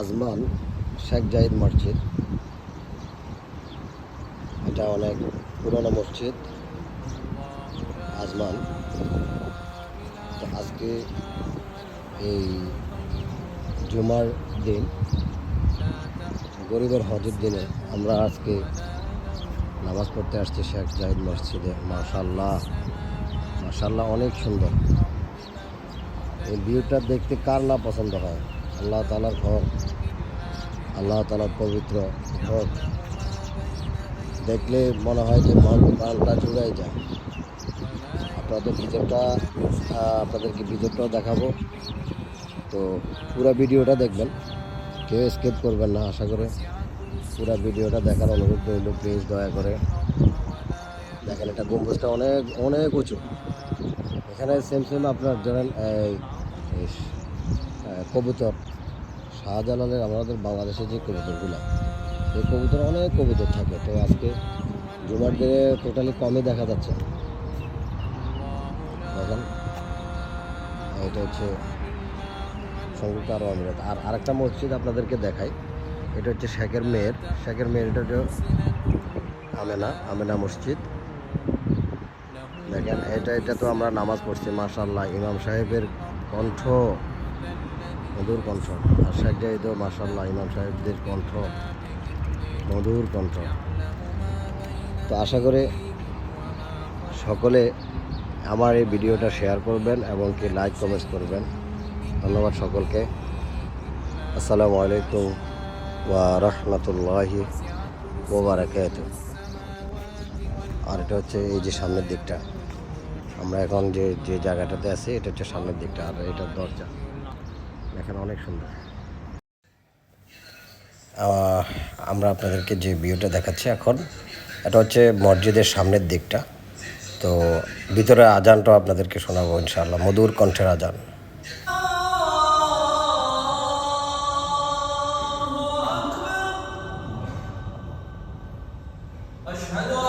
Ajman Sheikh Zahid মসজিদ। এটা অনেক পুরনো মসজিদ, আজমান। আজকে এই জুমার দিন, গরিবের হজের দিনে আমরা আজকে নামাজ পড়তে আসছি শেখ জাহিদ মসজিদে। মাশাল্লাহ মাশাল্লাহ অনেক সুন্দর। এই ভিউটা দেখতে কার না পছন্দ হয়? আল্লাহ তালার ঘর, আল্লাহ তালার পবিত্র ঘর। দেখলে মনে হয় যে মন প্রাণটা জুড়াই যায়। আপনাদের ভিতরটা আপনাদেরকে ভিতরটাও দেখাবো। তো পুরো ভিডিওটা দেখবেন, কেউ স্কেপ করবেন না, আশা করে। পুরো ভিডিওটা দেখার অনুরোধ রইল প্লিজ দয়া করে। দেখেন, এটা গম্বুজটা অনেক অনেক উঁচু। এখানে সেম সেম আপনার ধরেন কবুতর। শাহজালালের আমাদের বাংলাদেশে যে কবুতরগুলো, এই কবুতর অনেক কবুতর থাকে। তো আজকে জুমার দিনে টোটালি কমই দেখা যাচ্ছে। দেখেন, এটা হচ্ছে সংযুক্ত আরব আমিরাত আর আরেকটা মসজিদ আপনাদেরকে দেখাই, এটা হচ্ছে শেখের মেয়ের। শেখের মেয়ের এটা আমেনা আমেনা মসজিদ। দেখেন, এটা এটা তো আমরা নামাজ পড়ছি মাশাল্লাহ ইমাম সাহেবের কণ্ঠ মধুর কণ্ঠ। আর শেখ জাহিদও মাশাল্লাহ ইমাম সাহেবদের কণ্ঠ, মধুর কণ্ঠ। তো আশা করে সকলে আমার এই ভিডিওটা শেয়ার করবেন এবং কি লাইক, কমেন্টস করবেন। ধন্যবাদ সকলকে। আসসালামু আলাইকুম ওয়া রহমতুল্লাহি ওবারাকাত আর এটা হচ্ছে এই যে সামনের দিকটা। আমরা এখন যে যে জায়গাটাতে আছি, এটা হচ্ছে সামনের দিকটা, আর এটা দরজা। এখানে অনেক সুন্দর আহ, আমরা আপনাদেরকে যে ভিউটা দেখাচ্ছি এখন এটা হচ্ছে মসজিদের সামনের দিকটা তো ভিতরে আজানটাও আপনাদেরকে শোনাবো ইনশাআল্লাহ মধুর কণ্ঠের আজান أشهد